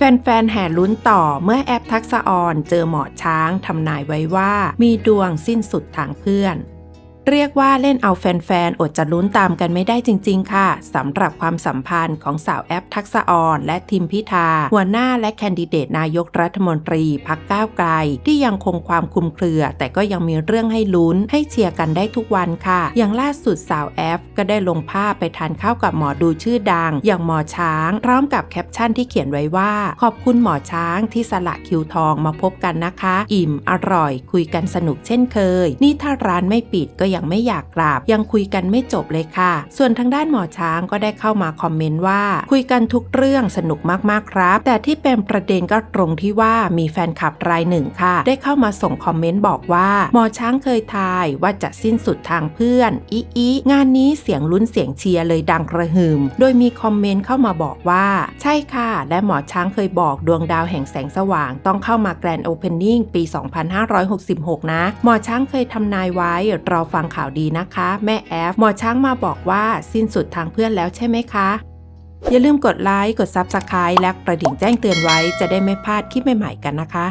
แฟนๆ แห่ลุ้นต่อเมื่อแอปทักษะออนเจอหมอช้างทำนายไว้ว่า มีดวงสิ้นสุดทางเพื่อน เรียกว่าเล่นเอาแฟนๆ อดจะลุ้นตามกันไม่ได้จริง ๆ ค่ะสำหรับความสัมพันธ์ของสาวแอปทักษะออนและทิมพิธา หัวหน้าและแคนดิเดตนายกรัฐมนตรีพักก้าวไกล ที่ยังคงความคุมเครือ แต่ก็ยังมีเรื่องให้ลุ้น ให้เชียร์กันได้ทุกวันค่ะ อย่างล่าสุดสาวแอฟก็ได้ลงภาพไปทานข้าวกับหมอดูชื่อดัง อย่างหมอช้าง พร้อมกับแคปชั่นที่เขียนไว้ว่า ขอบคุณหมอช้างที่สละคิวทองมาพบกันนะคะ อิ่มอร่อย คุยกันสนุกเช่นเคย นี่ถ้าร้านไม่ปิดก็ยังไม่อยากกลับยังคุยกันไม่จบเลยค่ะ ส่วนทางด้านหมอช้างก็ได้เข้ามาคอมเมนต์ว่าคุยกันทุกเรื่องสนุกมากๆครับ แต่ที่เป็นประเด็นก็ตรงที่ว่ามีแฟนคลับรายหนึ่งค่ะ ได้เข้ามาส่งคอมเมนต์บอกว่า หมอช้างเคยทายว่าจะสิ้นสุดทางเพื่อนอีอีงานนี้เสียงลุ้นเสียงเชียร์เลยดังกระหึ่มโดยมีคอมเมนต์เข้ามาบอกว่า ใช่ค่ะ และหมอช้างเคยบอกดวงดาวแห่งแสงสว่างต้องเข้ามาแกรนด์โอเพนนิ่งปี 2566 นะ หมอช้างเคยทำนายไว้รอฟังข่าวดีนะคะ แม่แอฟหมอช้างมาบอกว่าสิ้นสุดทางเพื่อนแล้วใช่ไหมคะ อย่าลืมกดไลค์กด Subscribe และกระดิ่งแจ้งเตือนไว้จะได้ไม่พลาดคลิปใหม่ๆกันนะคะ